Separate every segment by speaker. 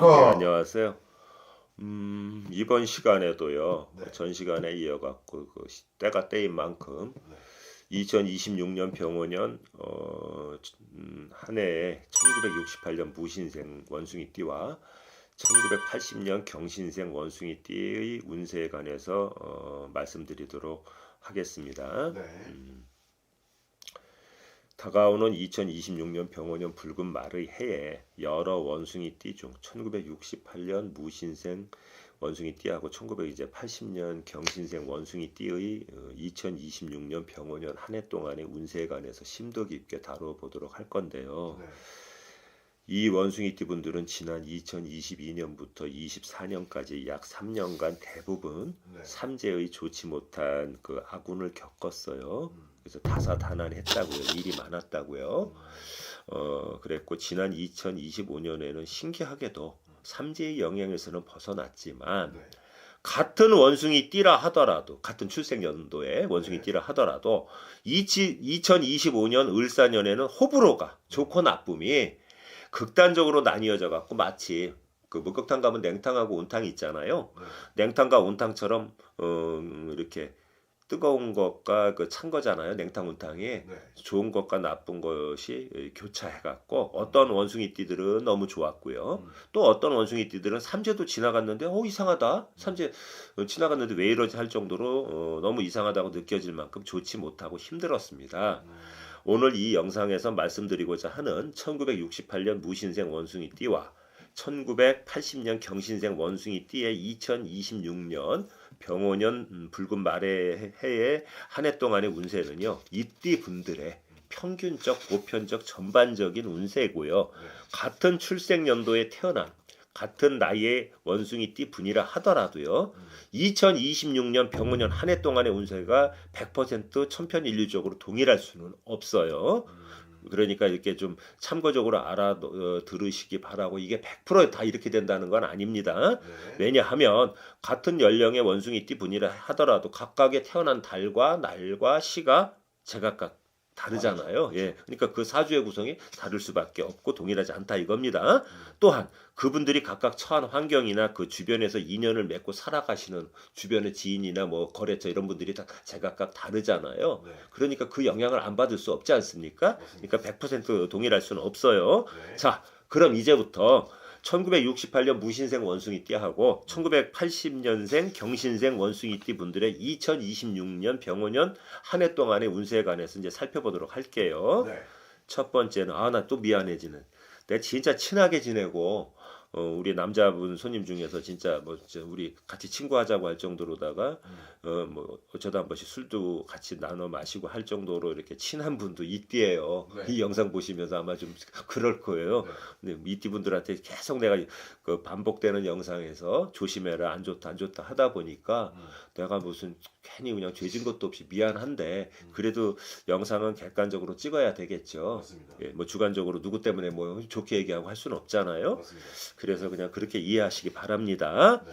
Speaker 1: 안녕하십니까.
Speaker 2: 네, 안녕하세요. 음, 이번 시간에도요.
Speaker 1: 네.
Speaker 2: 전 시간에 이어갖고 그 시- 때가 때인 만큼
Speaker 1: 네.
Speaker 2: 2026년 병원년 어, 음, 한 해에 1968년 무신생 원숭이띠와 1980년 경신생 원숭이띠의 운세에 관해서 어, 말씀드리도록 하겠습니다.
Speaker 1: 네.
Speaker 2: 다가오는 2026년 병원년 붉은 말의 해에 여러 원숭이 띠 중 1968년 무신생 원숭이 띠하고 1980년 경신생 원숭이 띠의 2026년 병원년 한 해 동안의 운세에 관해서 심도 깊게 다뤄보도록 할 건데요.
Speaker 1: 네.
Speaker 2: 이 원숭이 띠 분들은 지난 2022년부터 24년까지 약 3년간 대부분
Speaker 1: 네.
Speaker 2: 삼재의 좋지 못한 그 아군을 겪었어요.
Speaker 1: 음.
Speaker 2: 그래서 다사다난했다고요. 일이 많았다고요. 어, 그랬고 지난 2025년에는 신기하게도 삼재의 영향에서는 벗어났지만
Speaker 1: 네.
Speaker 2: 같은 원숭이 띠라 하더라도 같은 출생 연도에 원숭이
Speaker 1: 네.
Speaker 2: 띠라 하더라도 2025년 을사년에는 호불호가 좋고 나쁨이 극단적으로 나뉘어져 갖고 마치 그 목욕탕 가면 냉탕하고 온탕이 있잖아요.
Speaker 1: 네.
Speaker 2: 냉탕과 온탕처럼 어, 이렇게 뜨거운 것과 그 찬 거잖아요. 냉탕 온탕이
Speaker 1: 네.
Speaker 2: 좋은 것과 나쁜 것이 교차해 갖고 어떤 원숭이 띠들은 너무 좋았고요.
Speaker 1: 음.
Speaker 2: 또 어떤 원숭이 띠들은 삼재도 지나갔는데 어 이상하다. 삼재 어, 지나갔는데 왜 이러지 할 정도로 어, 너무 이상하다고 느껴질 만큼 좋지 못하고 힘들었습니다.
Speaker 1: 음.
Speaker 2: 오늘 이 영상에서 말씀드리고자 하는 1968년 무신생 원숭이 띠와 1980년 경신생 원숭이 띠의 2026년 병원년 음, 붉은 말의 해의 한 해 동안의 운세는요. 이띠 분들의 평균적, 보편적, 전반적인 운세고요.
Speaker 1: 네.
Speaker 2: 같은 출생 연도에 태어난 같은 나이의 원숭이 띠 분이라 하더라도요.
Speaker 1: 음.
Speaker 2: 2026년 병원년 한 해 동안의 운세가 100% 천편일률적으로 동일할 수는 없어요.
Speaker 1: 음.
Speaker 2: 그러니까 이렇게 좀 참고적으로 알아 어, 들으시기 바라고 이게 100%다 이렇게 된다는 건 아닙니다.
Speaker 1: 네.
Speaker 2: 왜냐하면 같은 연령의 원숭이띠 분이라 하더라도 각각의 태어난 달과 날과 시가 제각각 다르잖아요. 예. 그러니까 그 사주의 구성이 다를 수밖에 없고 동일하지 않다 이겁니다. 또한 그분들이 각각 처한 환경이나 그 주변에서 인연을 맺고 살아가시는 주변의 지인이나 뭐 거래처 이런 분들이 다 제각각 다르잖아요.
Speaker 1: 네.
Speaker 2: 그러니까 그 영향을 안 받을 수 없지 않습니까? 그러니까 100% 동일할 수는 없어요.
Speaker 1: 네.
Speaker 2: 자, 그럼 이제부터 1968년 무신생 원숭이띠하고 1980년생 경신생 원숭이띠 분들의 2026년 병원년 한 해 동안의 운세에 관해서 이제 살펴보도록 할게요.
Speaker 1: 네.
Speaker 2: 첫 번째는 아 나 또 미안해지는. 내가 진짜 친하게 지내고 어, 우리 남자분 손님 중에서 진짜 뭐 진짜 우리 같이 친구하자고 할 정도로다가
Speaker 1: 음.
Speaker 2: 어뭐 어쩌다 한 번씩 술도 같이 나눠 마시고 할 정도로 이렇게 친한 분도 있디에요.
Speaker 1: 네.
Speaker 2: 이 영상 보시면서 아마 좀 그럴 거예요.
Speaker 1: 네.
Speaker 2: 근데 이띠 분들한테 계속 내가 그 반복되는 영상에서 조심해라 안 좋다 안 좋다 하다 보니까
Speaker 1: 음.
Speaker 2: 내가 무슨 괜히 그냥 죄진 것도 없이 미안한데
Speaker 1: 음.
Speaker 2: 그래도 영상은 객관적으로 찍어야 되겠죠.
Speaker 1: 맞습니다.
Speaker 2: 예, 뭐 주관적으로 누구 때문에 뭐 좋게 얘기하고 할 수는 없잖아요.
Speaker 1: 맞습니다.
Speaker 2: 그래서 그냥 그렇게 이해하시기 바랍니다.
Speaker 1: 네.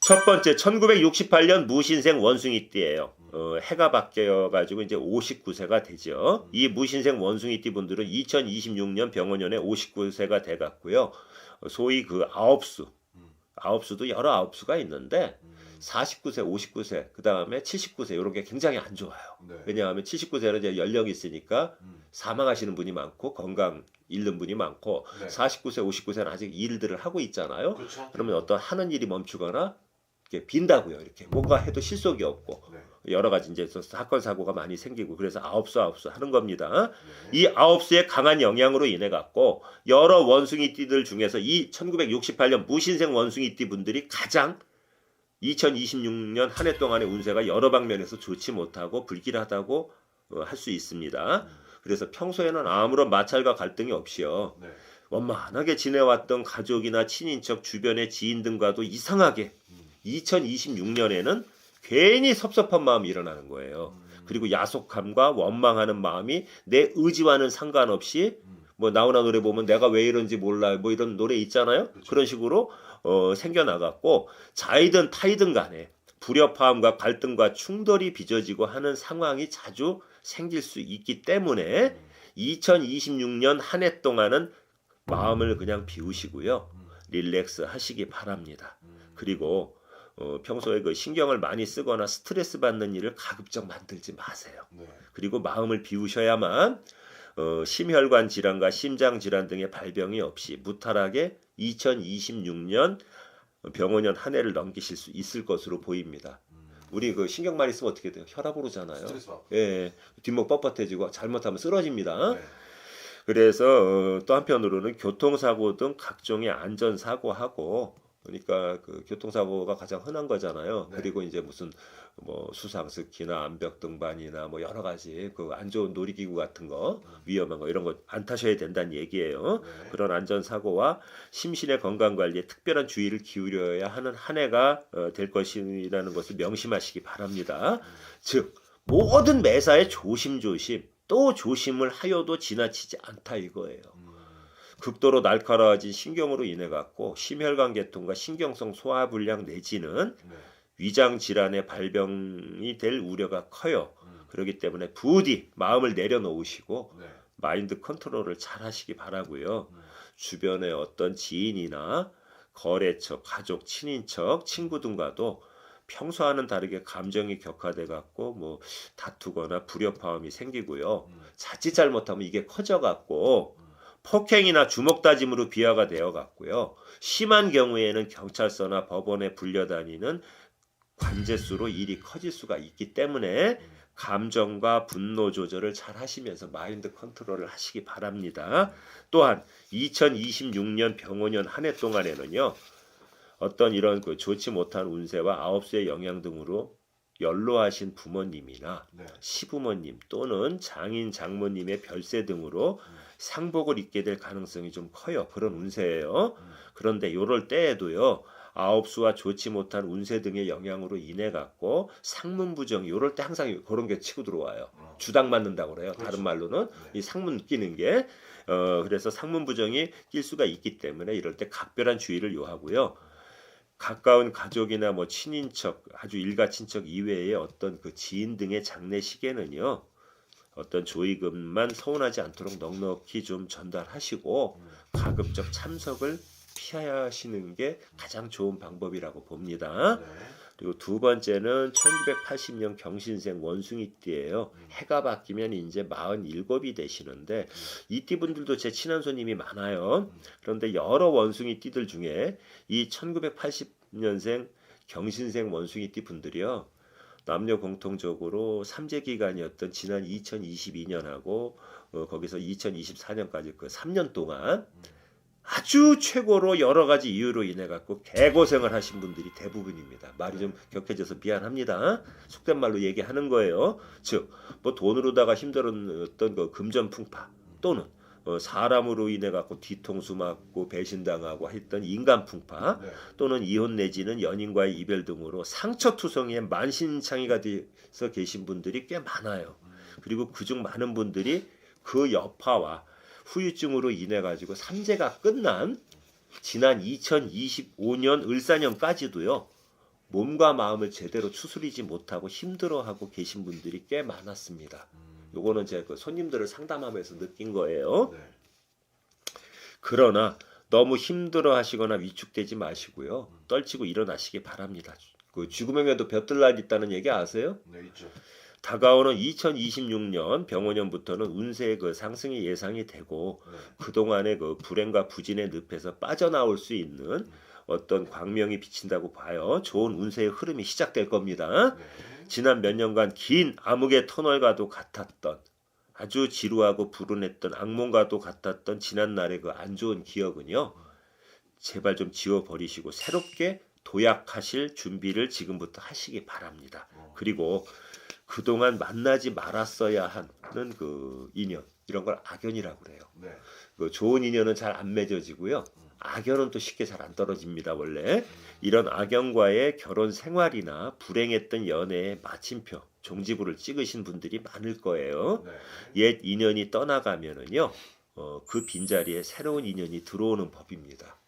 Speaker 2: 첫 번째 1968년 무신생 원숭이 띠예요. 어, 해가 바뀌어 가지고 이제 59세가 되죠. 이 무신생 원숭이 띠 분들은 2026년 병원년에 59세가 돼 갔고요. 어, 소위 그 아홉수
Speaker 1: 음.
Speaker 2: 아홉수도 여러 아홉수가 있는데
Speaker 1: 음.
Speaker 2: 49세, 59세, 그 다음에 79세 이런 게 굉장히 안 좋아요.
Speaker 1: 네.
Speaker 2: 왜냐하면 79세는 이제 연령이 있으니까
Speaker 1: 음.
Speaker 2: 사망하시는 분이 많고 건강 잃는 분이 많고
Speaker 1: 네.
Speaker 2: 49세, 59세는 아직 일들을 하고 있잖아요.
Speaker 1: 그렇죠.
Speaker 2: 그러면 어떤 하는 일이 멈추거나 이렇게 빈다고요. 이렇게 뭔가 해도 실속이 없고
Speaker 1: 네.
Speaker 2: 여러 가지 이제 사건 사고가 많이 생기고 그래서 아홉수 아홉수 하는 겁니다.
Speaker 1: 네.
Speaker 2: 이 아홉수의 강한 영향으로 인해 갖고 여러 원숭이띠들 중에서 이 1968년 무신생 원숭이띠 분들이 가장 2026년 한 해 동안의 운세가 여러 방면에서 좋지 못하고 불길하다고 어, 할수 있습니다.
Speaker 1: 음.
Speaker 2: 그래서 평소에는 아무런 마찰과 갈등이 없이요.
Speaker 1: 네.
Speaker 2: 원만하게 지내왔던 가족이나 친인척 주변의 지인 등과도 이상하게
Speaker 1: 음.
Speaker 2: 2026년에는 괜히 섭섭한 마음이 일어나는 거예요.
Speaker 1: 음.
Speaker 2: 그리고 야속함과 원망하는 마음이 내 의지와는 상관없이
Speaker 1: 음.
Speaker 2: 뭐 나훈아 노래 보면 내가 왜 이런지 몰라 뭐 이런 노래 있잖아요.
Speaker 1: 그렇죠.
Speaker 2: 그런 식으로 어, 생겨나갔고 자이든 타이든 간에 불협화음과 갈등과 충돌이 빚어지고 하는 상황이 자주 생길 수 있기 때문에
Speaker 1: 음.
Speaker 2: 2026년 한 해 동안은 마음을 그냥 비우시고요.
Speaker 1: 음.
Speaker 2: 릴렉스 하시기 바랍니다.
Speaker 1: 음.
Speaker 2: 그리고 어, 평소에 그 신경을 많이 쓰거나 스트레스 받는 일을 가급적 만들지 마세요.
Speaker 1: 네.
Speaker 2: 그리고 마음을 비우셔야만 어, 심혈관 질환과 심장 질환 등의 발병이 없이 무탈하게 2026년 병원년 한 해를 넘기실 수 있을 것으로 보입니다.
Speaker 1: 음.
Speaker 2: 우리 그 신경 많이 쓰면 어떻게 돼요? 혈압 오르잖아요. 예, 뒷목 뻣뻣해지고 잘못하면 쓰러집니다.
Speaker 1: 네.
Speaker 2: 그래서 어, 또 한편으로는 교통사고 등 각종의 안전사고하고 그러니까 그 교통사고가 가장 흔한 거잖아요.
Speaker 1: 네.
Speaker 2: 그리고 이제 무슨 뭐 수상스키나 암벽 등반이나 뭐 여러 가지 그 안 좋은 놀이기구 같은 거 위험한 거 이런 거 안 타셔야 된다는 얘기예요.
Speaker 1: 네.
Speaker 2: 그런 안전 사고와 심신의 건강 관리에 특별한 주의를 기울여야 하는 한 해가 어, 될 것이라는 것을 명심하시기 바랍니다. 즉 모든 매사에 조심조심 또 조심을 하여도 지나치지 않다 이거예요.
Speaker 1: 음.
Speaker 2: 극도로 날카로워진 신경으로 인해 갖고 심혈관 계통과 신경성 소화 불량 내지는
Speaker 1: 네.
Speaker 2: 위장 질환의 발병이 될 우려가 커요.
Speaker 1: 음.
Speaker 2: 그렇기 때문에 부디 마음을 내려놓으시고
Speaker 1: 네.
Speaker 2: 마인드 컨트롤을 잘 하시기 바라고요.
Speaker 1: 음.
Speaker 2: 주변의 어떤 지인이나 거래처, 가족, 친인척, 친구 등과도 평소와는 다르게 감정이 격화돼 갖고 뭐 다투거나 불협화음이 생기고요.
Speaker 1: 음.
Speaker 2: 자칫 잘못하면 이게 커져 갖고
Speaker 1: 음.
Speaker 2: 폭행이나 주먹 다짐으로 비화가 되어 갖고요. 심한 경우에는 경찰서나 법원에 불려다니는 관제수로 일이 커질 수가 있기 때문에
Speaker 1: 음.
Speaker 2: 감정과 분노 조절을 잘 하시면서 마인드 컨트롤을 하시기 바랍니다. 또한 2026년 병원년 한 해 동안에는요. 어떤 이런 그 좋지 못한 운세와 아홉수의 영향 등으로 연로하신 부모님이나
Speaker 1: 네.
Speaker 2: 시부모님 또는 장인 장모님의 별세 등으로
Speaker 1: 음.
Speaker 2: 상복을 입게 될 가능성이 좀 커요. 그런 운세예요.
Speaker 1: 음.
Speaker 2: 그런데 요럴 때에도요. 아홉수와 좋지 못한 운세 등의 영향으로 인해 갖고 상문 부정 요럴 때 항상 그런 게 치고 들어와요.
Speaker 1: 어.
Speaker 2: 주당 맞는다고 그래요.
Speaker 1: 그렇죠.
Speaker 2: 다른 말로는
Speaker 1: 네.
Speaker 2: 이 상문 끼는 게 어, 그래서 상문 부정이 낄 수가 있기 때문에 이럴 때 각별한 주의를 요하고요. 가까운 가족이나 뭐 친인척, 아주 일가 친척 이외의 어떤 그 지인 등의 장례식에는요. 어떤 조의금만 서운하지 않도록 넉넉히 좀 전달하시고
Speaker 1: 음.
Speaker 2: 가급적 참석을 피하시는 게 가장 좋은 방법이라고 봅니다.
Speaker 1: 네.
Speaker 2: 그리고 두 번째는 1980년 경신생 원숭이 띠예요.
Speaker 1: 음.
Speaker 2: 해가 바뀌면 이제 47이 되시는데 이 띠 분들도 제 친한 손님이 많아요.
Speaker 1: 음.
Speaker 2: 그런데 여러 원숭이 띠들 중에 이 1980년생 경신생 원숭이 띠 분들이요. 남녀 공통적으로 삼재 기간이었던 지난 2022년하고 어, 거기서 2024년까지 그 3년 동안
Speaker 1: 음.
Speaker 2: 아주 최고로 여러 가지 이유로 인해 갖고 개고생을 하신 분들이 대부분입니다. 말이 좀 격해져서 미안합니다. 속된 말로 얘기하는 거예요. 즉, 뭐 돈으로다가 힘들었던 그 금전풍파 또는 어, 사람으로 인해 갖고 뒤통수 맞고 배신당하고 했던 인간 풍파
Speaker 1: 네.
Speaker 2: 또는 이혼 내지는 연인과의 이별 등으로 상처투성이에 만신창이가 돼서 계신 분들이 꽤 많아요.
Speaker 1: 음. 그리고
Speaker 2: 그리고 그중 많은 분들이 그 여파와 후유증으로 인해 가지고 삼재가 끝난 지난 2025년 을사년까지도요. 몸과 마음을 제대로 추스리지 못하고 힘들어하고 계신 분들이 꽤 많았습니다.
Speaker 1: 음.
Speaker 2: 요거는 제가 그 손님들을 상담하면서 느낀 거예요.
Speaker 1: 네.
Speaker 2: 그러나 너무 힘들어 하시거나 위축되지 마시고요. 떨치고 일어나시기 바랍니다. 그 죽음에도 볕들 날 있다는 얘기 아세요?
Speaker 1: 네, 있죠.
Speaker 2: 다가오는 2026년 병원년부터는 운세의 그 상승이 예상이 되고
Speaker 1: 네.
Speaker 2: 그동안의 그 불행과 부진의 늪에서 빠져나올 수 있는 어떤 광명이 비친다고 봐요. 좋은 운세의 흐름이 시작될 겁니다.
Speaker 1: 네.
Speaker 2: 지난 몇 년간 긴 암흑의 터널과도 같았던 아주 지루하고 불운했던 악몽과도 같았던 지난 날의 그 안 좋은 기억은요. 제발 좀 지워버리시고 새롭게 도약하실 준비를 지금부터 하시기 바랍니다.
Speaker 1: 어.
Speaker 2: 그리고 그동안 만나지 말았어야 하는 그 인연 이런 걸 악연이라고 그래요.
Speaker 1: 네.
Speaker 2: 그 좋은 인연은 잘 안 맺어지고요. 악연은 또 쉽게 잘 안 떨어집니다. 원래 이런 악연과의 결혼 생활이나 불행했던 연애의 마침표 종지부를 찍으신 분들이 많을 거예요.
Speaker 1: 네.
Speaker 2: 옛 인연이 떠나가면은요, 어, 그 빈자리에 새로운 인연이 들어오는 법입니다.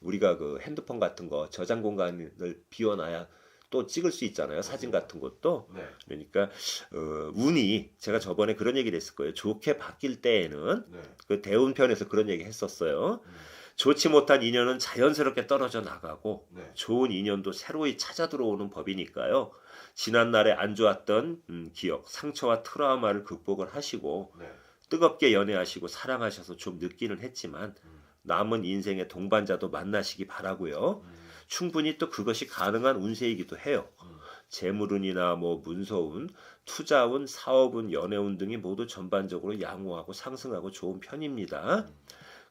Speaker 2: 우리가 그 핸드폰 같은 거 저장 공간을 비워놔야 또 찍을 수 있잖아요. 사진 같은 것도.
Speaker 1: 네.
Speaker 2: 그러니까 어, 운이 제가 저번에 그런 얘기를 했을 거예요. 좋게 바뀔 때에는
Speaker 1: 네.
Speaker 2: 그 대운편에서 그런 얘기 했었어요.
Speaker 1: 음.
Speaker 2: 좋지 못한 인연은 자연스럽게 떨어져 나가고
Speaker 1: 네.
Speaker 2: 좋은 인연도 새로이 찾아 들어오는 법이니까요. 지난 날에 안 좋았던 음, 기억, 상처와 트라우마를 극복을 하시고
Speaker 1: 네.
Speaker 2: 뜨겁게 연애하시고 사랑하셔서 좀 늦기는 했지만
Speaker 1: 음.
Speaker 2: 남은 인생의 동반자도 만나시기 바라고요.
Speaker 1: 음.
Speaker 2: 충분히 또 그것이 가능한 운세이기도 해요.
Speaker 1: 음.
Speaker 2: 재물운이나 뭐 문서운, 투자운, 사업운, 연애운 등이 모두 전반적으로 양호하고 상승하고 좋은 편입니다.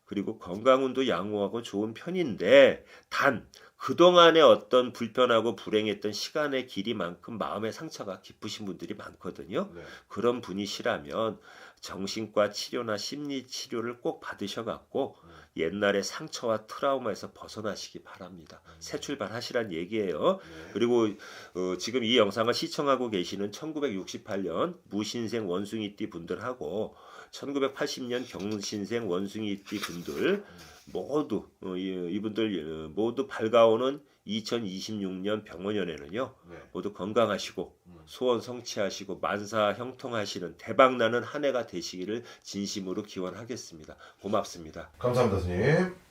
Speaker 1: 음.
Speaker 2: 그리고 건강운도 양호하고 좋은 편인데 단 그동안의 어떤 불편하고 불행했던 시간의 길이만큼 마음의 상처가 깊으신 분들이 많거든요.
Speaker 1: 네.
Speaker 2: 그런 분이시라면 정신과 치료나 심리 치료를 꼭 받으셔 갖고
Speaker 1: 음.
Speaker 2: 옛날의 상처와 트라우마에서 벗어나시기 바랍니다. 새 출발하시란 얘기예요.
Speaker 1: 네.
Speaker 2: 그리고 어, 지금 이 영상을 시청하고 계시는 1968년 무신생 원숭이띠 분들하고 1980년 경신생 원숭이띠 분들 모두 어, 이- 이분들 어, 모두 밝아오는 2026년 병원연에는요
Speaker 1: 네.
Speaker 2: 모두 건강하시고
Speaker 1: 음.
Speaker 2: 소원 성취하시고 만사 형통하시는 대박나는 한 해가 되시기를 진심으로 기원하겠습니다. 고맙습니다.
Speaker 1: 감사합니다, 스님.